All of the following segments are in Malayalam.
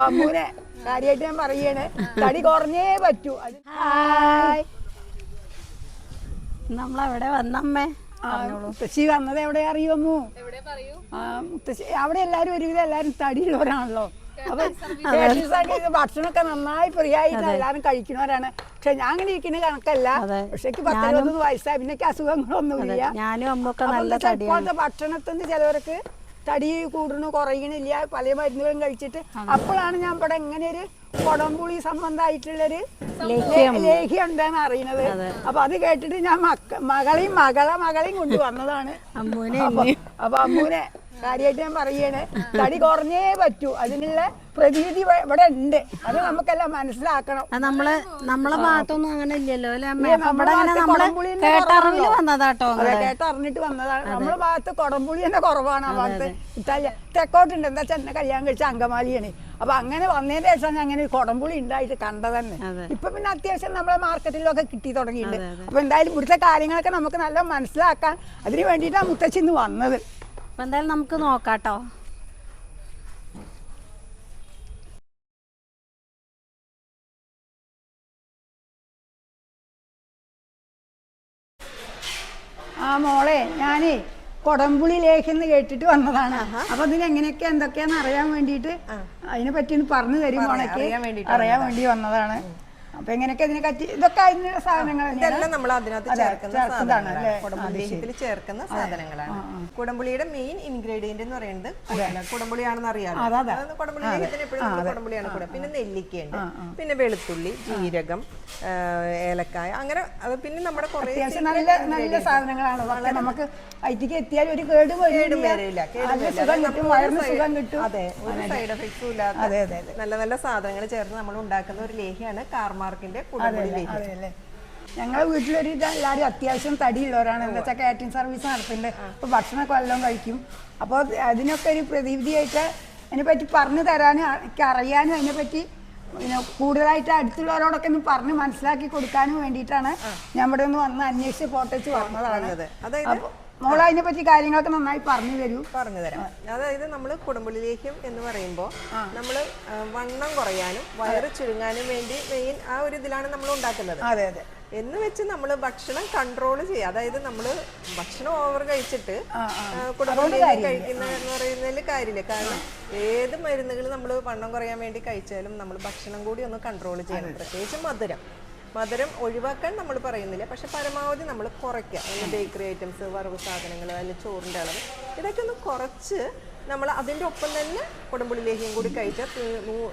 അമ്മൂനെ കാര്യമായിട്ട് ഞാൻ പറയണേ. തടി കുറഞ്ഞേ പറ്റൂ. ഹായ്. നമ്മളവിടെ വന്നമ്മേ? മുത്തശ്ശി വന്നത് എവിടെ അറിയുമോ ആ, മുത്തശ്ശി അവിടെ എല്ലാരും ഒരുവിധം എല്ലാരും തടിയുള്ളവരാണല്ലോ. അപ്പൊ ഭക്ഷണമൊക്കെ നന്നായി ഫ്രീ ആയിട്ട് എല്ലാരും കഴിക്കുന്നവരാണ്. പക്ഷെ ഞാൻ അങ്ങനെ ഇരിക്കുന്ന കണക്കല്ല. പക്ഷെ പത്തിരുപത്തൊന്ന് വയസ്സായി. പിന്നെ അസുഖങ്ങളൊന്നുമില്ല. ഞാനും അമ്മൊക്കെ നല്ല ചിലവർക്ക് തടി കൂടുന്നു കുറയണില്ല പല മരുന്നുകളും കഴിച്ചിട്ട്. അപ്പോഴാണ് ഞാൻ ഇവിടെ ഇങ്ങനെ ഒരു കൊടംപുളി സംബന്ധമായിട്ടുള്ളൊരു ലേഖ്യം. ഉണ്ടെന്ന് അറിയണത്. അപ്പൊ അത് കേട്ടിട്ട് ഞാൻ മക്ക മകളെയും മകളെ മകളെയും കൊണ്ടുവന്നതാണ് അമ്മൂനെ അപ്പൊ അമ്മൂനെ കാര്യമായിട്ട് ഞാൻ പറയണേ. തടി കുറഞ്ഞേ പറ്റൂ. അതിനുള്ള പ്രതീതി ഇവ- ഇവിടെ ഉണ്ട്. അത് നമുക്കെല്ലാം മനസ്സിലാക്കണം. നമ്മളെ നമ്മൾ ഭാഗത്തൊന്നും അങ്ങനെ ഇല്ലല്ലോ. വന്നതാട്ടോ. കേട്ടറിഞ്ഞിട്ട് വന്നതാണ്. നമ്മളെ ഭാഗത്ത് കൊടംപുളി തന്നെ കുറവാണ് ആ ഭാഗത്ത്. ഇറ്റാലിയ തെക്കോട്ടുണ്ട്. എന്താ ചെന്നെ കല്യാണം കഴിച്ച അങ്കമാലിയാണ്. അപ്പൊ അങ്ങനെ വന്നതിന് ശേഷം അങ്ങനെ കൊടംപുളി ഉണ്ടായിട്ട് കണ്ടത് തന്നെ അതെ. ഇപ്പൊ പിന്നെ അത്യാവശ്യം നമ്മളെ മാർക്കറ്റിലൊക്കെ കിട്ടി തുടങ്ങിയിട്ടുണ്ട്. അപ്പൊ എന്തായാലും ഇവിടുത്തെ കാര്യങ്ങളൊക്കെ നമുക്ക് നല്ല മനസ്സിലാക്കാൻ അതിന് വേണ്ടിയിട്ടാണ് മുത്തച്ഛന്ന് വന്നത്. അപ്പൊ എന്തായാലും നമുക്ക് നോക്കാട്ടോ. ആ മോളെ ഞാനേ കൊടംപുളി ലേഖെന്ന് കേട്ടിട്ട് വന്നതാണ്. അപ്പൊ അതിന് എങ്ങനെയൊക്കെ എന്തൊക്കെയാന്ന് അറിയാൻ വേണ്ടിയിട്ട് അതിനെ പറ്റി ഒന്ന് പറഞ്ഞു തരും മോളേക്ക് അറിയാൻ വേണ്ടി വന്നതാണ്. അപ്പൊ എങ്ങനെയൊക്കെ ഇതിനെ കറ്റി ഇതൊക്കെ അതിനുള്ള സാധനങ്ങൾ ഇതെല്ലാം നമ്മൾ അതിനകത്ത് അതെ, ചേർക്കുന്ന സാധനങ്ങളാണ്. ചേർക്കുന്ന സാധനങ്ങളാണ്. കുടംപുളിയുടെ മെയിൻ ഇൻഗ്രീഡിയന്റ് എന്ന് പറയുന്നത് കുട- കുടംപുളിയാണെന്ന് അറിയാം കുടംപുളി കുടംപുളിയാണ് കൂടെ. പിന്നെ നെല്ലിക്കയുണ്ട് പിന്നെ വെളുത്തുള്ളി ജീരകം ഏലക്കായ അങ്ങനെ പിന്നെ നമ്മുടെ കുറേ നല്ല നല്ല സാധനങ്ങളാണ്. നമുക്ക് ഐറ്റിക്ക് എത്തിയാൽ ഒരു കേട് വരില്ല. അത് ഒരു സൈഡ് എഫക്ട്സും ഇല്ലാതെ നല്ല നല്ല സാധനങ്ങൾ ചേർത്ത് നമ്മൾ ഉണ്ടാക്കുന്ന ഒരു ലേഹിയാണ് കാർമാർക്കിന്റെ കുടംപുളി ലേഹ്യം അതെ അല്ലേ ഞങ്ങളെ വീട്ടിലൊരു എല്ലാവരും അത്യാവശ്യം തടിയുള്ളവരാണ്. എന്താ വെച്ചാൽ കാറ്ററിംഗ് സർവീസ് നടത്തുന്നുണ്ട്. അപ്പോൾ ഭക്ഷണമൊക്കെ വല്ലതും കഴിക്കും. അപ്പോൾ അതിനൊക്കെ ഒരു പ്രതിവിധിയായിട്ട് അതിനെപ്പറ്റി പറഞ്ഞു തരാനും എനിക്ക് അറിയാനും അതിനെപ്പറ്റി പിന്നെ കൂടുതലായിട്ട് അടുത്തുള്ളവരോടൊക്കെ ഒന്ന് പറഞ്ഞ് മനസ്സിലാക്കി കൊടുക്കാനും വേണ്ടിയിട്ടാണ് ഞാൻ ഇവിടെ ഒന്ന് വന്ന് അന്വേഷിച്ച് ഫോട്ടോച്ച് വന്നതാണ്. അതെ. അതായത് അപ്പോൾ പറ്റി കാര്യങ്ങളൊക്കെ നന്നായി പറഞ്ഞു തരൂ. പറഞ്ഞു തരാം. അതായത് നമ്മൾ കുടംപുളി എന്ന് പറയുമ്പോൾ നമ്മൾ വണ്ണം കുറയാനും വയറ് ചുരുങ്ങാനും വേണ്ടി മെയിൻ ആ ഒരു ഇതിലാണ് നമ്മൾ ഉണ്ടാക്കുന്നത്. അതെ അതെ. എന്ന് വെച്ച് നമ്മൾ ഭക്ഷണം കൺട്രോൾ ചെയ്യുക അതായത് നമ്മൾ ഭക്ഷണം ഓവർ കഴിച്ചിട്ട് കുടംപുളി കഴിക്കുന്ന എന്ന് പറയുന്നതിൽ കാര്യമില്ല. കാരണം ഏത് മരുന്നുകൾ നമ്മൾ വണ്ണം കുറയാൻ വേണ്ടി കഴിച്ചാലും നമ്മൾ ഭക്ഷണം കൂടി ഒന്ന് കൺട്രോൾ ചെയ്യണം. പ്രത്യേകിച്ച് മധുരം. മധുരം ഒഴിവാക്കാൻ നമ്മൾ പറയുന്നില്ല. പക്ഷെ പരമാവധി നമ്മൾ കുറയ്ക്കുക. ബേക്കറി ഐറ്റംസ് വറവ് സാധനങ്ങൾ അല്ലെങ്കിൽ ചോറിന്റെ അളവ്. ഇതൊക്കെ ഒന്ന് കുറച്ച് നമ്മൾ അതിന്റെ ഒപ്പം തന്നെ കുടംപുളി ലേഹ്യം കൂടി കഴിച്ചാൽ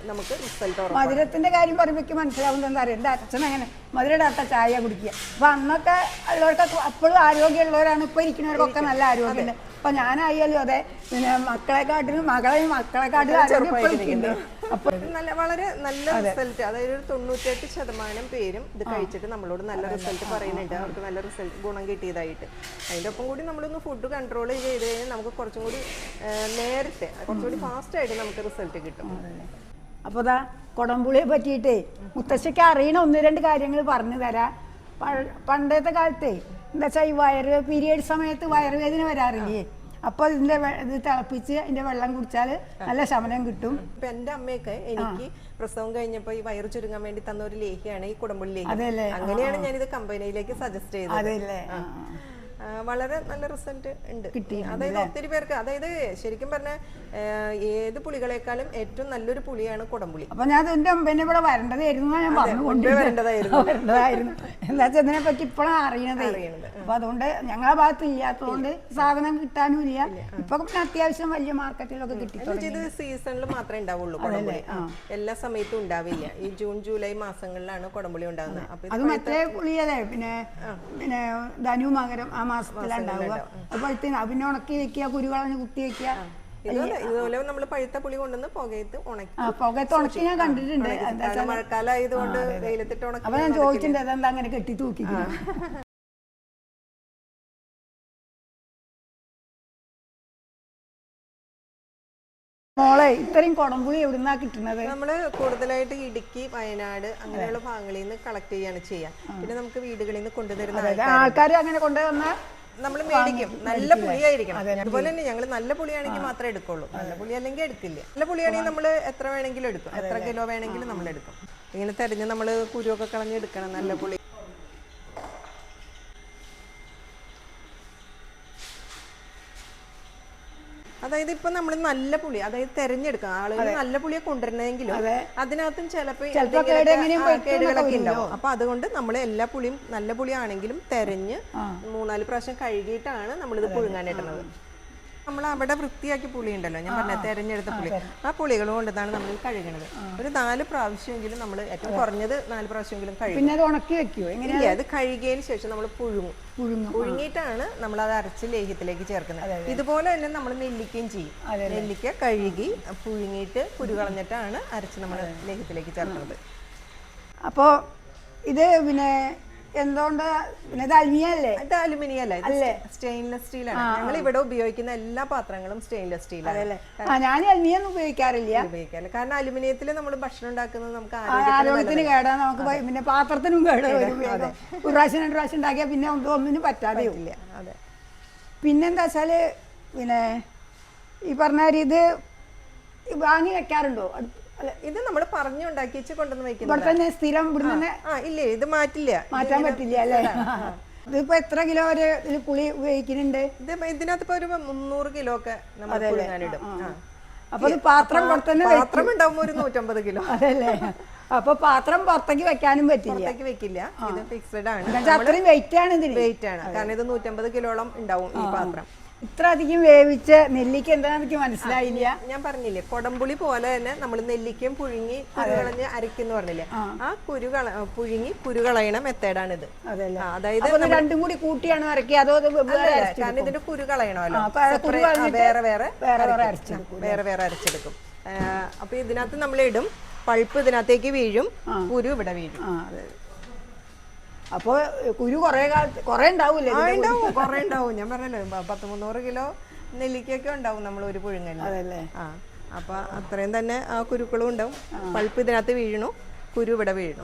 നമുക്ക് റിസൾട്ട് മധുരത്തിന്റെ കാര്യം പറയുമ്പോൾ മനസ്സിലാവുന്നത് എന്താ പറയുക എന്റെ അച്ഛൻ അങ്ങനെ മധുരയിടാത്ത ചായ കുടിക്കുക. അപ്പൊ അന്നൊക്കെ ഉള്ളവർക്കൊക്കെ അപ്പോഴും ആരോഗ്യമുള്ളവരാണ്. ഇപ്പൊ ഇരിക്കുന്നവർക്കൊക്കെ നല്ല ആരോഗ്യമുണ്ട്. അപ്പൊ ഞാനായാലും അതെ പിന്നെ മക്കളെക്കാട്ടിലും മകളെയും മക്കളെക്കാട്ടിലും ആരോഗ്യം. അപ്പൊ നല്ല വളരെ നല്ല റിസൾട്ട് അതായത് ഒരു തൊണ്ണൂറ്റെട്ട് ശതമാനം പേരും ഇത് കഴിച്ചിട്ട് നമ്മളോട് നല്ല റിസൾട്ട് പറയുന്നുണ്ട്. അവർക്ക് നല്ല റിസൾട്ട് ഗുണം കിട്ടിയതായിട്ട്. അതിന്റെ ഒപ്പം കൂടി നമ്മളൊന്ന് ഫുഡ് കൺട്രോൾ ചെയ്ത് കഴിഞ്ഞാൽ നമുക്ക് കുറച്ചും കൂടി നേരത്തെ കുറച്ചുകൂടി ഫാസ്റ്റ് ആയിട്ട് നമുക്ക് റിസൾട്ട് കിട്ടും. അപ്പോൾ ദാ കൊടംപുളിയെ പറ്റിയിട്ടേ മുത്തശ്ശിക്ക് അറിയണ ഒന്ന് രണ്ട് കാര്യങ്ങൾ പറഞ്ഞു തരാം. പണ്ടത്തെ കാലത്തെ എന്താ വെച്ചാൽ ഈ വയറ് പീരിയഡ് സമയത്ത് വയറുവേദന വരാറില്ലേ? അപ്പോൾ ഇതിന്റെ ഇത് തിളപ്പിച്ച് അതിന്റെ വെള്ളം കുടിച്ചാൽ നല്ല ശമനം കിട്ടും. ഇപ്പൊ എന്റെ അമ്മയൊക്കെ എനിക്ക് പ്രസവം കഴിഞ്ഞപ്പോ ഈ വയറ് ചുരുങ്ങാൻ വേണ്ടി തന്ന ഒരു ലേഹിയാണ് ഈ കുടംപുള്ളി ലേഹി. അങ്ങനെയാണ് അങ്ങനെയാണ് ഇത് കമ്പനിയിലേക്ക് സജസ്റ്റ് ചെയ്തത്. അതെ വളരെ നല്ല റിസൾട്ട് ഉണ്ട്. അതായത് ഒത്തിരി പേർക്ക് അതായത് ശരിക്കും പറഞ്ഞ ഏത് പുളികളെക്കാളും ഏറ്റവും നല്ലൊരു പുളിയാണ് കുടംപുളി. അപ്പൊ ഞാൻ എന്റെ മുമ്പേ ഇവിടെ വരേണ്ടതായിരുന്നു ഞാൻ പറഞ്ഞു. വരേണ്ടതായിരുന്നു. എന്താ വെച്ചാൽ ഇതിനെ പറ്റി ഇപ്പോഴാണ് അറിയണത്. അപ്പൊ അതുകൊണ്ട് ഞങ്ങളെ ഭാഗത്ത് ഇല്ലാത്തതുകൊണ്ട് സാധനം കിട്ടാനും ഇല്ല. ഇപ്പൊ പിന്നെ അത്യാവശ്യം വലിയ മാർക്കറ്റിലൊക്കെ കിട്ടി ഇത് സീസണിൽ മാത്രമേ ഉണ്ടാവുള്ളൂ കുടംപുളി. എല്ലാ സമയത്തും ഉണ്ടാവില്ല. ഈ ജൂൺ ജൂലൈ മാസങ്ങളിലാണ് കുടംപുളി ഉണ്ടാകുന്നത് അത് മറ്റേ പുളിയല്ലേ? പിന്നെ പിന്നെ ധനു മകരം ആ മാസത്തിലാണ് ഉണ്ടാവുക. അപ്പോഴത്തേന് പിന്നെ ഉണക്കി വെക്കുക കുരുകളഞ്ഞ് കുത്തി വെക്കുക. ഇതുപോലെ നമ്മൾ പഴുത്ത പുളി കൊണ്ടുവന്ന് പുകയത്ത് ഉണക്കി. പുകയത്ത് ഉണക്കി ഞാൻ കണ്ടിട്ടുണ്ട്. മഴക്കാലം ആയതുകൊണ്ട് വെയിലത്തിട്ട് ഉണക്കി അപ്പൊ ഞാൻ ചോദിച്ചിട്ടുണ്ട് അതെന്താ അങ്ങനെ കെട്ടി തൂക്കി മോളെ ഇത്രയും കൊടംപുളി എവിടുന്നാ കിട്ടുന്നത്? നമ്മൾ കൂടുതലായിട്ട് ഇടുക്കി വയനാട് അങ്ങനെയുള്ള ഭാഗങ്ങളിൽ നിന്ന് കളക്ട് ചെയ്യാണ് ചെയ്യുക പിന്നെ നമുക്ക് വീടുകളിൽ നിന്ന് കൊണ്ടുതരുന്ന അതായത് ആൾക്കാർ അങ്ങനെ കൊണ്ടുവന്ന നമ്മൾ മേടിക്കും. നല്ല പുളിയായിരിക്കണം. അതുപോലെ തന്നെ ഞങ്ങൾ നല്ല പുളിയാണെങ്കിൽ മാത്രമേ എടുക്കുള്ളൂ. നല്ല പുളി അല്ലെങ്കിൽ എടുക്കില്ല നല്ല പുളിയാണെങ്കിൽ നമ്മൾ എത്ര വേണമെങ്കിലും എടുക്കും. എത്ര കിലോ വേണമെങ്കിലും നമ്മൾ എടുക്കും ഇങ്ങനെ തെരഞ്ഞ് നമ്മൾ കുരുവൊക്കെ കളഞ്ഞെടുക്കണം നല്ല പുളി. അതായത് ഇപ്പൊ നമ്മൾ നല്ല പുളി അതായത് തെരഞ്ഞെടുക്കാം ആളുകൾ നല്ല പുളിയെ കൊണ്ടുവരണമെങ്കിലും അതിനകത്തും ചിലപ്പോൾ കേടുകളൊക്കെ ഉണ്ടാവും. അപ്പൊ അതുകൊണ്ട് നമ്മൾ എല്ലാ പുളിയും നല്ല പുളിയാണെങ്കിലും തെരഞ്ഞ് മൂന്നാൽ പ്രാവശ്യം കഴുകിയിട്ടാണ് നമ്മളിത് പുഴുങ്ങാനിട്ടുന്നത് നമ്മൾ അവിടെ വൃത്തിയാക്കി പുളി ഉണ്ടല്ലോ ഞാൻ പറഞ്ഞ തെരഞ്ഞെടുത്ത പുളി. ആ പുളികൾ കൊണ്ടാണ് നമ്മൾ കഴുകണത്. ഒരു നാല് പ്രാവശ്യമെങ്കിലും നമ്മൾ ഏറ്റവും കുറഞ്ഞത് നാല് പ്രാവശ്യമെങ്കിലും കഴുകും. പിന്നെ അത് ഉണക്കി ഇല്ല അത്? കഴുകിയതിന് ശേഷം നമ്മൾ പുഴുങ്ങും. പുഴുങ്ങും. പുഴുങ്ങിയിട്ടാണ് നമ്മൾ അത് അരച്ച് ലേഹ്യത്തിലേക്ക് ചേർക്കുന്നത്. ഇതുപോലെ തന്നെ നമ്മൾ നെല്ലിക്കയും ചെയ്യും. നെല്ലിക്ക കഴുകി പുഴുങ്ങിയിട്ട് കുരു കളഞ്ഞിട്ടാണ് അരച്ച് നമ്മൾ ലേഹ്യത്തിലേക്ക് ചേർക്കുന്നത്. അപ്പോ ഇത് പിന്നെ എന്തുകൊണ്ട്? പിന്നെ ഇത് അലുമിനിയല്ലേ? ഇത് അലുമിനിയല്ലേ അല്ലേ? സ്റ്റെയിൻലെസ് സ്റ്റീലാണ്. ഞങ്ങൾ ഇവിടെ ഉപയോഗിക്കുന്ന എല്ലാ പാത്രങ്ങളും സ്റ്റെയിൻലെസ് സ്റ്റീലാണ്. ഞാൻ അലുമിനിയം ഉപയോഗിക്കാറില്ല. ഉപയോഗിക്കാറില്ല. കാരണം അലുമിനിയത്തിൽ നമ്മൾ ഭക്ഷണം ഉണ്ടാക്കുന്നത് നമുക്ക് ആരോഗ്യത്തിന് കേടാ നമുക്ക് പിന്നെ പാത്രത്തിനും കേട് ഒരു പ്രാവശ്യം രണ്ട് പ്രാവശ്യം ഉണ്ടാക്കിയാൽ പിന്നെ ഒന്നും ഒന്നിനും പറ്റാതെ ഇല്ല അതെ. പിന്നെന്താ വെച്ചാൽ പിന്നെ ഈ പറഞ്ഞ ഇത് വാങ്ങി വെക്കാറുണ്ടോ? അല്ല, ഇത് നമ്മൾ പറഞ്ഞുണ്ടാക്കി വെച്ച് കൊണ്ടുവന്ന് വെക്കുന്നത്. സ്ഥിരം ഇവിടെ തന്നെ ആ ഇല്ല ഇത് മാറ്റില്ല. മാറ്റാൻ പറ്റില്ല അല്ലേ? ഇതിപ്പോ എത്ര കിലോ വരെ ഇതിൽ പുളി ഉപയോഗിക്കുന്നുണ്ട്? ഇത് ഇതിനകത്ത് ഇപ്പൊ ഒരു മുന്നൂറ് കിലോ ഒക്കെ നമ്മൾ പുഴുങ്ങാനിടും. അപ്പൊ ഇത് പാത്രം പുറത്ത് തന്നെ വെ- പാത്രം ഉണ്ടാവുമ്പോ ഒരു നൂറ്റമ്പത് കിലോ. അതല്ലേ അപ്പൊ പാത്രം പുറത്തേക്ക് വെക്കാനും പറ്റില്ല. പുറത്തേക്ക് വെക്കില്ല. ഇത് ഫിക്സഡ് ആണ്. അത്രയും വെയിറ്റ് ആണ് ഇതിന്. വെയിറ്റ് ആണ്. കാരണം ഇത് നൂറ്റമ്പത് കിലോളം ഉണ്ടാവും ഈ പാത്രം. ഇത്ര അധികം വേവിച്ച നെല്ലിക്ക എന്താണെന്ന് എനിക്ക് മനസ്സിലായില്ല. ഞാൻ പറഞ്ഞില്ലേ കൊടംപുളി പോലെ തന്നെ നമ്മൾ നെല്ലിക്കയും പുഴുങ്ങി കുരുകളഞ്ഞ് അരയ്ക്കുന്നു പറഞ്ഞില്ലേ? ആ. കുരു പുഴുങ്ങി കുരു കളയണ മെത്തേഡാണിത്. അതായത് രണ്ടും കൂടി കൂട്ടിയാണ് വരക്കുക അതോ കാരണം ഇതിന്റെ കുരു കളയണമല്ലോ. വേറെ വേറെ വേറെ വേറെ അരച്ചെടുക്കും അപ്പൊ ഇതിനകത്ത് നമ്മൾ ഇടും പൾപ്പ് ഇതിനകത്തേക്ക് വീഴും കുരു ഇവിടെ വീഴും. അതെ. അപ്പൊ കുരു കൊറേ കാലത്ത് കൊറേ ഉണ്ടാവൂലേ ആ ഉണ്ടാവും കുറെ ഉണ്ടാവും. ഞാൻ പറഞ്ഞല്ലോ പ- പത്ത് മുന്നൂറ് കിലോ നെല്ലിക്കൊക്കെ ഉണ്ടാവും നമ്മൾ ഒരു അതല്ലേ? ആ അപ്പൊ അത്രയും തന്നെ ആ കുരുക്കളും ഉണ്ടാവും. പൾപ്പ് ഇതിനകത്ത് വീഴണു കുരു ഇവിടെ വീഴണു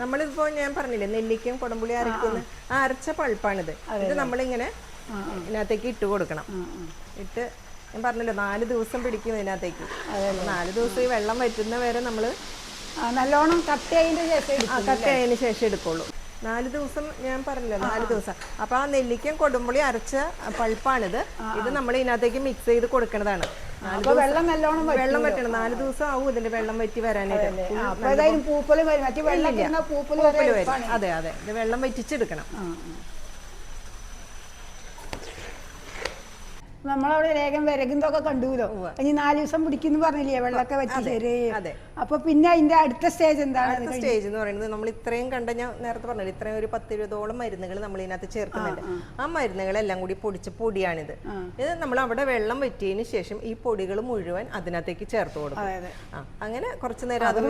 നമ്മളിപ്പോ ഞാൻ പറഞ്ഞില്ലേ നെല്ലിക്കയും കൊടമ്പുളി അരക്കുന്ന ആ അരച്ച പൾപ്പാണിത്. ഇത് നമ്മളിങ്ങനെ ഇതിനകത്തേക്ക് ഇട്ട് കൊടുക്കണം. ഇട്ട് ഞാൻ പറഞ്ഞല്ലോ നാല് ദിവസം പിടിക്കും ഇതിനകത്തേക്ക്. നാല് ദിവസം ഈ വെള്ളം വറ്റുന്ന വരെ നമ്മൾ നല്ലോണം കട്ട് ശേഷം. കട്ട് ശേഷം എടുക്കുള്ളൂ. നാല് ദിവസം ഞാൻ പറഞ്ഞല്ലോ നാല് ദിവസം. അപ്പൊ ആ നെല്ലിക്കയും കൊടുമ്പുളി അരച്ച പൾപ്പാണിത്. ഇത് നമ്മൾ ഇതിനകത്തേക്ക് മിക്സ് ചെയ്ത് കൊടുക്കേണ്ടതാണ് നാല് അപ്പൊ വെള്ളം നല്ലോണം വെള്ളം വറ്റണം. നാല് ദിവസം ആവും ഇതിന്റെ വെള്ളം വറ്റി വരാനായിട്ട്. പൂപ്പൽ വരും. മറ്റേ വെള്ളം പൂപ്പൽ വരും. അതെ അതെ. ഇത് വെള്ളം വറ്റിച്ചെടുക്കണം ആ, ആ. നമ്മളവിടെ വേഗം വിരകുന്നതൊക്കെ കണ്ടുല്ലോ. ഇനി നാല് ദിവസം പിടിക്കുന്നു പറഞ്ഞില്ലേ വെള്ളമൊക്കെ വെച്ച് തരേ അപ്പൊ പിന്നെ അതിന്റെ അടുത്ത സ്റ്റേജ് എന്താണ്? സ്റ്റേജ് എന്ന് പറയുന്നത് നമ്മൾ ഇത്രയും കണ്ട ഞാൻ നേരത്തെ പറഞ്ഞില്ല ഇത്രയും ഒരു പത്ത് ഇരുപതോളം മരുന്നുകൾ നമ്മൾ ഇതിനകത്ത് ചേർക്കുന്നുണ്ട്. ആ മരുന്നുകളെല്ലാം കൂടി പൊടിച്ച പൊടിയാണിത്. ഇത് നമ്മൾ അവിടെ വെള്ളം വെറ്റിയതിന് ശേഷം ഈ പൊടികൾ മുഴുവൻ അതിനകത്തേക്ക് ചേർത്ത് കൊടുക്കും. അങ്ങനെ കുറച്ച് നേരം അത്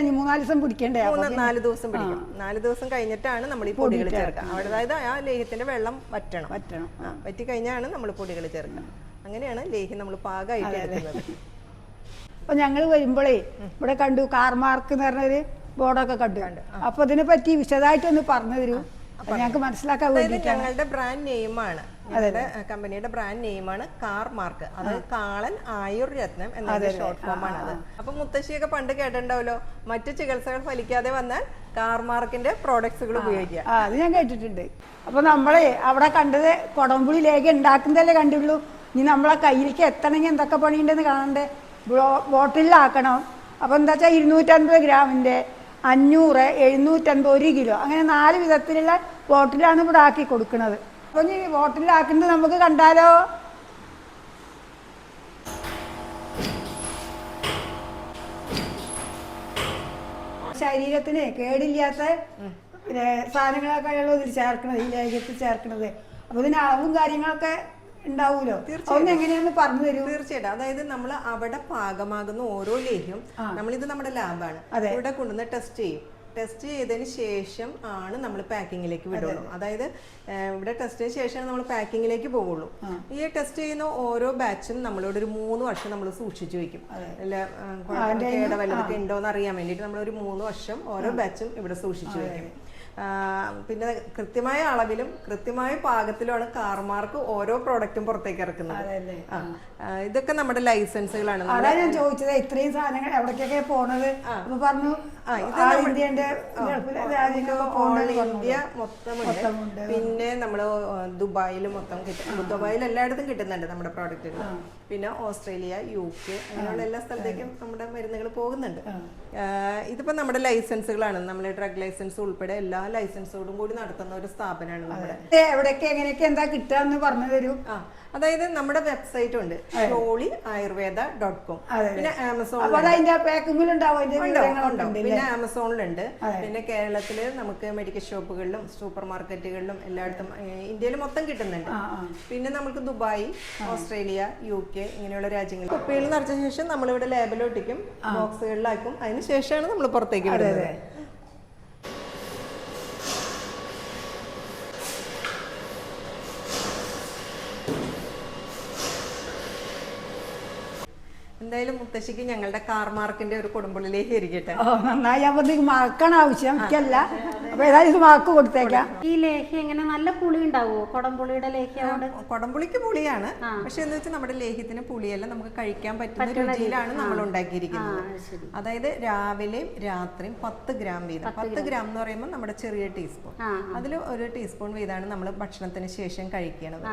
ഇനി മൂന്നാൽ ദിവസം പിടിക്കണ്ടേ? മൂന്ന് നാല് ദിവസം പിടിക്കും. നാല് ദിവസം കഴിഞ്ഞിട്ടാണ് നമ്മൾ ഈ പൊടികൾ ചേർക്കുക. അതായത് ആ ലേഹ്യത്തിന്റെ വെള്ളം വറ്റണം. വറ്റണം. വറ്റി കഴിഞ്ഞാണ് നമ്മൾ പൊടികൾ ചേർക്കുക അങ്ങനെയാണ് ലേഹ്യം നമ്മൾ പാകമായിട്ട് എടുക്കുന്നത്. അപ്പൊ ഞങ്ങൾ വരുമ്പോഴേ ഇവിടെ കണ്ടു കാർമാർക്ക് എന്ന് പറഞ്ഞൊരു ബോർഡൊക്കെ കണ്ടു. കണ്ടു. അപ്പൊ ഇതിനെ പറ്റി വിശദമായിട്ടൊന്ന് പറഞ്ഞു തരൂ. ഞങ്ങൾക്ക് മനസ്സിലാക്കാൻ വേണ്ടി ഞങ്ങളുടെ ബ്രാൻഡ് നെയിമാണ് ഞങ്ങളുടെ കമ്പനിയുടെ ബ്രാൻഡ് നെയിമാണ് കാർ മാർക്ക് അത് കാളൻ ആയുർ രത്നം എന്നതിന്റെ ഷോർട്ട് ഫോം ആണ് അത്. അപ്പൊ മുത്തശ്ശിയൊക്കെ പണ്ട് കേട്ടിട്ടുണ്ടാവല്ലോ മറ്റു ചികിത്സകൾ ഫലിക്കാതെ വന്നാൽ കാർ മാർക്കിന്റെ പ്രോഡക്ട്സുകൾ ഉപയോഗിക്കുക. അത് ഞാൻ കേട്ടിട്ടുണ്ട്. അപ്പൊ നമ്മളെ അവിടെ കണ്ടത് കൊടമ്പുളി ലേഖ ഉണ്ടാക്കുന്നതല്ലേ കണ്ടുള്ളൂ? ഇനി നമ്മളെ കയ്യിലേക്ക് എത്തണമെങ്കിൽ എന്തൊക്കെ പണിയുണ്ടെന്ന് കാണണ്ടേ? ബോട്ടിലാക്കണം അപ്പൊ എന്താ വെച്ചാൽ ഇരുന്നൂറ്റൻപത് ഗ്രാമിന്റെ അഞ്ഞൂറ് എഴുന്നൂറ്റൻപത് ഒരു കിലോ. അങ്ങനെ നാല് വിധത്തിലുള്ള ബോട്ടിലാണ് ഇവിടെ ആക്കി കൊടുക്കുന്നത്. അപ്പൊ നീ ബോട്ടിലാക്കുന്നത് നമുക്ക് കണ്ടാലോ? ശരീരത്തിന് കേടില്ലാത്ത പിന്നെ സാധനങ്ങളൊക്കെ ഉള്ളൂ ഇതിൽ ചേർക്കണത് ഈ ലേഖ്യത്തിൽ ചേർക്കണത്. അപ്പൊ ഇതിന് അളവും കാര്യങ്ങളൊക്കെ ഉണ്ടാവൂലോ? തീർച്ചയായിട്ടും. എങ്ങനെയാന്ന് പറഞ്ഞു തരൂ. തീർച്ചയായിട്ടും. അതായത് നമ്മൾ അവിടെ പാകമാകുന്ന ഓരോ ലേഹ്യം നമ്മളിത് നമ്മുടെ ലാബാണ്. ഇവിടെ കൊണ്ടുവന്ന് ടെസ്റ്റ് ചെയ്യും. ടെസ്റ്റ് ചെയ്തതിന് ശേഷം ആണ് നമ്മൾ പാക്കിങ്ങിലേക്ക് വിടുള്ളൂ അതായത് ഇവിടെ ടെസ്റ്റ് ടെസ്റ്റിന് ശേഷം നമ്മൾ പാക്കിങ്ങിലേക്ക് പോകുള്ളൂ ഈ ടെസ്റ്റ് ചെയ്യുന്ന ഓരോ ബാച്ചും നമ്മളോട് ഒരു മൂന്ന് വർഷം നമ്മൾ സൂക്ഷിച്ചു വെക്കും. അല്ല വല്ലതൊക്കെ ഉണ്ടോ എന്ന് അറിയാൻ വേണ്ടിട്ട് നമ്മൾ ഒരു മൂന്ന് വർഷം ഓരോ ബാച്ചും ഇവിടെ സൂക്ഷിച്ചു വെക്കും. പിന്നെ കൃത്യമായ അളവിലും കൃത്യമായ പാകത്തിലുമാണ് കാർമാർക്ക് ഓരോ പ്രോഡക്റ്റും പുറത്തേക്ക് ഇറക്കുന്നത്. ഇതൊക്കെ നമ്മുടെ ലൈസൻസുകളാണ് അതാ ഞാൻ ചോദിച്ചത് ഇത്രയും സാധനങ്ങൾ എവിടേക്കൊക്കെ പോണത്? അപ്പൊ പറഞ്ഞു ഇന്ത്യ മൊത്തമുണ്ട്. പിന്നെ നമ്മൾ ദുബായിൽ മൊത്തം കിട്ടും. ദുബായിൽ എല്ലായിടത്തും കിട്ടുന്നുണ്ട് നമ്മുടെ പ്രോഡക്റ്റുകൾ. പിന്നെ ഓസ്ട്രേലിയ യു കെ അങ്ങനെയുള്ള എല്ലാ സ്ഥലത്തേക്കും നമ്മുടെ മരുന്നുകൾ പോകുന്നുണ്ട്. ഇതിപ്പോ നമ്മുടെ ലൈസൻസുകളാണ്. നമ്മുടെ ഡ്രഗ് ലൈസൻസ് ഉൾപ്പെടെ എല്ലാ ലൈസൻസോടും കൂടി നടത്തുന്ന ഒരു സ്ഥാപനമാണ് നമ്മുടെ എവിടെയൊക്കെ എങ്ങനെയൊക്കെ എന്താ കിട്ടുക എന്ന് പറഞ്ഞു തരൂ. അതായത് നമ്മുടെ വെബ്സൈറ്റ് ഉണ്ട്. Sholi Ayurveda dot com. പിന്നെ ആമസോൺ പിന്നെ ആമസോണിലുണ്ട്. പിന്നെ കേരളത്തിൽ നമുക്ക് മെഡിക്കൽ ഷോപ്പുകളിലും സൂപ്പർ മാർക്കറ്റുകളിലും എല്ലായിടത്തും ഇന്ത്യയിൽ മൊത്തം കിട്ടുന്നുണ്ട്. പിന്നെ നമുക്ക് ദുബായ് ഓസ്ട്രേലിയ യു കെ ഇങ്ങനെയുള്ള രാജ്യങ്ങൾ. കുപ്പികൾ നിറച്ച ശേഷം നമ്മളിവിടെ ലേബൽ ഒട്ടിക്കും ബോക്സുകളിലാക്കും അതിന് ശേഷമാണ് നമ്മൾ പുറത്തേക്ക് വിടുന്നത്. എന്തായാലും മുത്തശ്ശിക്ക് ഞങ്ങളുടെ കാർ മാർക്കിന്റെ ഒരു കുടുംബത്തിലേക്ക് ഇരിക്കട്ടെ ഓ നന്നായി. അപ്പൊ ഇത് മറക്കണം ആവശ്യം. എനിക്കല്ല. അപ്പൊ ഏതായാലും ഇത് മാർക്ക് കൊടുത്തേക്കാം. ഈ ലേഹ്യ എങ്ങനെ? നല്ല പുളി ഉണ്ടാവുമോ കൊടംപുളിയുടെ ലേഹ്യം കൊടംപുളിക്ക് പുളിയാണ്. പക്ഷെ എന്ന് വെച്ചാൽ നമ്മുടെ ലേഹ്യത്തിന് പുളിയല്ല നമുക്ക് കഴിക്കാൻ പറ്റുന്ന രുചിയിലാണ് നമ്മൾ ഉണ്ടാക്കിയിരിക്കുന്നത്. അതായത് രാവിലെയും രാത്രിയും പത്ത് ഗ്രാം വീതം. പത്ത് ഗ്രാം. എന്ന് പറയുമ്പോൾ നമ്മുടെ ചെറിയ ടീസ്പൂൺ അതിൽ ഒരു ടീസ്പൂൺ വീതമാണ് നമ്മൾ ഭക്ഷണത്തിന് ശേഷം കഴിക്കുന്നത്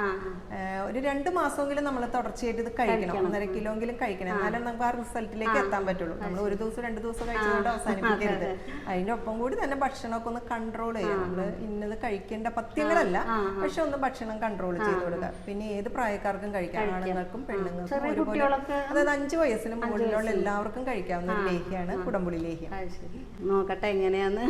ഒരു രണ്ട് മാസമെങ്കിലും നമ്മൾ തുടർച്ചയായിട്ട് ഇത് കഴിക്കണം. ഒന്നര കിലോ എങ്കിലും കഴിക്കണം നമുക്ക് ആ റിസൾട്ടിലേക്ക് എത്താൻ പറ്റുള്ളൂ. നമ്മൾ ഒരു ദിവസം രണ്ട് ദിവസം കഴിച്ചുകൊണ്ട് അവസാനിപ്പിക്കരുത്. അതിന്റെ ഒപ്പം കൂടി തന്നെ ഭക്ഷണമൊക്കെ ഒന്ന് കൺട്രോൾ ചെയ്യാം. നമ്മൾ ഇന്നത് കഴിക്കേണ്ട പത്യങ്ങളല്ല പക്ഷെ ഒന്ന് ഭക്ഷണം കൺട്രോൾ ചെയ്ത് കൊടുക്കുക. പിന്നെ ഏത് പ്രായക്കാർക്കും കഴിക്കാം. ആണുങ്ങൾക്കും പെണ്ണുങ്ങൾക്കും ഒരുപോലെ അതായത് അഞ്ചു വയസ്സിന് മുകളിലുള്ള എല്ലാവർക്കും കഴിക്കാവുന്ന ഒരു ലേഹ്യാണ് കുടംപുളി ലേഹ്യം. നോക്കട്ടെ എങ്ങനെയാന്ന്.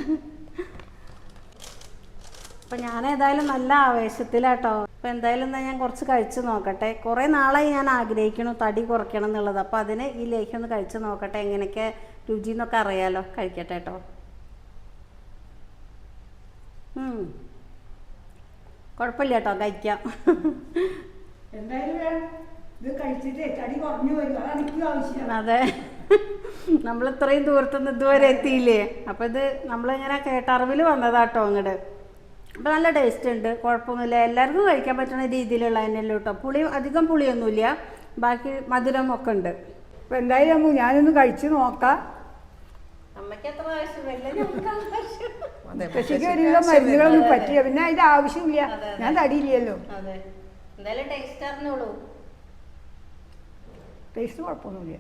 അപ്പൊ ഞാൻ ഏതായാലും നല്ല ആവേശത്തിലാട്ടോ. അപ്പം എന്തായാലും എന്നാൽ ഞാൻ കുറച്ച് കഴിച്ചു നോക്കട്ടെ. കുറേ നാളായി ഞാൻ ആഗ്രഹിക്കണു തടി കുറയ്ക്കണം എന്നുള്ളത്. അപ്പൊ അതിന് ഈ ലേഹ്യം ഒന്ന് കഴിച്ചു നോക്കട്ടെ. എങ്ങനെയൊക്കെ രുചി എന്നൊക്കെ അറിയാലോ. കഴിക്കട്ടെ കേട്ടോ. കുഴപ്പമില്ല കേട്ടോ കഴിക്കാം. അതെ. നമ്മൾ ഇത്രയും ദൂരത്തുനിന്ന് ഇതുവരെ എത്തിയില്ലേ? അപ്പൊ ഇത് നമ്മളിങ്ങനെ കേട്ടറിവിൽ വന്നതാട്ടോ അങ്ങോട്ട് അപ്പൊ നല്ല ടേസ്റ്റ് ഉണ്ട്. കുഴപ്പമൊന്നുമില്ല. എല്ലാവർക്കും കഴിക്കാൻ പറ്റുന്ന രീതിയിലുള്ള തന്നെയല്ലോ കേട്ടോ. പുളി അധികം പുളിയൊന്നുമില്ല. ബാക്കി മധുരം ഒക്കെ ഉണ്ട്. അപ്പം എന്തായാലും അമ്മു ഞാനൊന്ന് കഴിച്ച് നോക്കാം. കൃഷിക്ക് ഒരുവിധം മരുന്നുകളൊന്നും പറ്റില്ല. പിന്നെ അതിന്റെ ആവശ്യമില്ല. ഞാൻ തടിയില്ലല്ലോ. ടേസ്റ്റ് കുഴപ്പമൊന്നുമില്ല.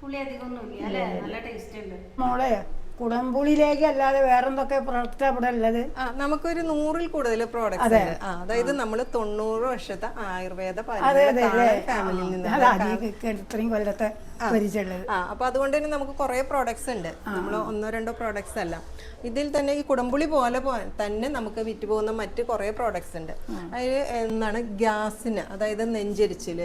പുളി അധികം ഒന്നുമില്ല അല്ലേ നല്ല ടേസ്റ്റ് ഉണ്ട്. മോളെ കുടംപുളിയിലേക്ക് അല്ലാതെ വേറെന്തൊക്കെ പ്രൊഡക്റ്റ് അവിടെ ഉള്ളത്? നമുക്കൊരു നൂറിൽ കൂടുതൽ പ്രോഡക്റ്റ് അതായത് നമ്മൾ തൊണ്ണൂറ് വർഷത്തെ ആയുർവേദ ഫാമിലിയിൽ നിന്ന് ഇത്രയും കൊല്ലത്തെ പരിചയമുള്ളത്. ആ അപ്പൊ അതുകൊണ്ട് തന്നെ നമുക്ക് കുറെ പ്രോഡക്ട്സ് ഉണ്ട്. നമ്മൾ ഒന്നോ രണ്ടോ പ്രോഡക്ട്സ് അല്ല. ഇതിൽ തന്നെ ഈ കുടംപുളി പോലെ തന്നെ നമുക്ക് വിറ്റ് പോകുന്ന മറ്റ് കുറെ പ്രോഡക്ട്സ് ഉണ്ട്. അതിൽ എന്താണ്? ഗ്യാസിന് അതായത് നെഞ്ചരിച്ചിൽ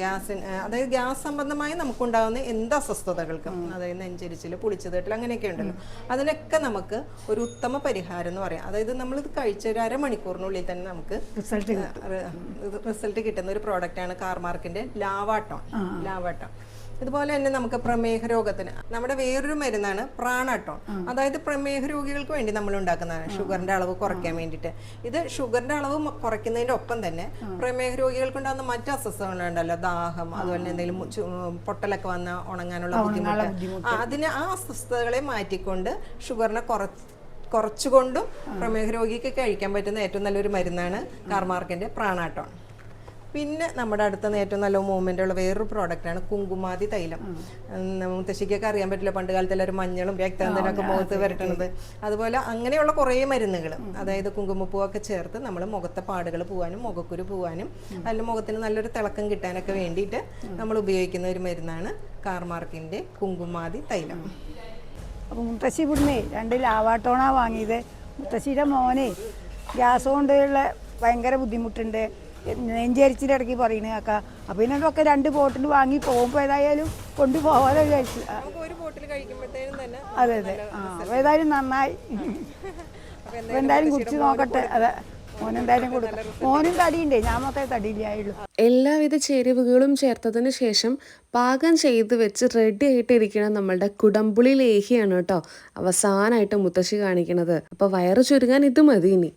ഗ്യാസിന് അതായത് ഗ്യാസ് സംബന്ധമായി നമുക്ക് ഉണ്ടാകുന്ന എന്ത് അസ്വസ്ഥതകൾക്കും അതായത് നെഞ്ചരിച്ചിൽ പുളിച്ചതട്ടിൽ അങ്ങനെയൊക്കെ ഉണ്ടല്ലോ. അതിനൊക്കെ നമുക്ക് ഒരു ഉത്തമ പരിഹാരം എന്ന് പറയാം. അതായത് നമ്മൾ ഇത് കഴിച്ച ഒരു അരമണിക്കൂറിനുള്ളിൽ തന്നെ നമുക്ക് റിസൾട്ട് റിസൾട്ട് കിട്ടുന്ന ഒരു പ്രോഡക്റ്റ് ആണ് കാർമാർക്കിന്റെ ലാവാട്ടോൺ. ലാവാട്ടോൺ. ഇതുപോലെ തന്നെ നമുക്ക് പ്രമേഹ രോഗത്തിന് നമ്മുടെ വേറൊരു മരുന്നാണ് പ്രാണാട്ടോൺ. അതായത് പ്രമേഹ രോഗികൾക്ക് വേണ്ടി നമ്മൾ ഉണ്ടാക്കുന്നതാണ്. ഷുഗറിന്റെ അളവ് കുറയ്ക്കാൻ വേണ്ടിയിട്ട്. ഇത് ഷുഗറിന്റെ അളവ് കുറയ്ക്കുന്നതിന്റെ ഒപ്പം തന്നെ പ്രമേഹ രോഗികൾക്ക് ഉണ്ടാകുന്ന മറ്റു അസ്വസ്ഥകളുണ്ടല്ലോ ദാഹം അതുപോലെ എന്തെങ്കിലും പൊട്ടലൊക്കെ വന്ന ഉണങ്ങാനുള്ള ബുദ്ധിമുട്ട്. അതിന് ആ അസ്വസ്ഥതകളെ മാറ്റിക്കൊണ്ട് ഷുഗറിനെ കുറച്ച് കുറച്ചുകൊണ്ടും പ്രമേഹ രോഗിക്ക് കഴിക്കാൻ പറ്റുന്ന ഏറ്റവും നല്ലൊരു മരുന്നാണ് കാർമാർക്കിന്റെ പ്രാണാട്ടോൺ പിന്നെ നമ്മുടെ അടുത്ത ഏറ്റവും നല്ല മൂവ്മെന്റ് ഉള്ള വേറൊരു പ്രോഡക്റ്റാണ് കുങ്കുമാതി തൈലം. മുത്തശ്ശിക്കൊക്കെ അറിയാൻ പറ്റില്ല പണ്ട് കാലത്ത് എല്ലാവരും മഞ്ഞളും രക്തചന്ദനൊക്കെ മുഖത്ത് വരട്ടണത്. അതുപോലെ അങ്ങനെയുള്ള കുറേ മരുന്നുകൾ അതായത് കുങ്കുമപ്പൂവൊക്കെ ചേർത്ത് നമ്മൾ മുഖത്തെ പാടുകൾ പോവാനും മുഖക്കുരു പോവാനും അതിൽ മുഖത്തിന് നല്ലൊരു തിളക്കം കിട്ടാനൊക്കെ വേണ്ടിയിട്ട് നമ്മൾ ഉപയോഗിക്കുന്ന ഒരു മരുന്നാണ് കാർമാർക്കിന്റെ കുങ്കുമാതി തൈലം. അപ്പോൾ മുത്തശ്ശി ഇവിടുന്ന് രണ്ട് ലാവാട്ടോണ വാങ്ങിയത്. മുത്തശ്ശിയുടെ മോനെ ഗ്യാസ് കൊണ്ടുള്ള ഭയങ്കര ബുദ്ധിമുട്ടുണ്ട്. നെഞ്ചരിച്ചിന്റെ ഇടയ്ക്ക് പറയുന്നത് അപ്പം അപ്പോൾ ഇതിനൊക്കെ രണ്ട് ബോട്ടിൽ വാങ്ങി പോകുമ്പോൾ ഏതായാലും കൊണ്ടുപോകാതെ വിചാരിച്ചു. അതെ അതെ. ആ അപ്പോൾ ഏതായാലും നന്നായി. അപ്പോൾ എന്തായാലും കുടിച്ച് നോക്കട്ടെ. അതെ. മോനെന്തായാലും കൊടുക്കും മോനും തടിയുണ്ടേ. ഞാൻ മൊത്തം തടിയില്ലായുള്ളൂ. എല്ലാവിധ ചേരുവകളും ചേർത്തതിന് ശേഷം പാകം ചെയ്ത് വെച്ച് റെഡി ആയിട്ടിരിക്കുന്ന നമ്മളുടെ കുടമ്പുളി ലേഹിയാണ് കേട്ടോ അവസാനമായിട്ട് മുത്തശ്ശി കാണിക്കണത്. അപ്പോൾ വയറ് ചുരുങ്ങാൻ ഇത് മതി ഇനി.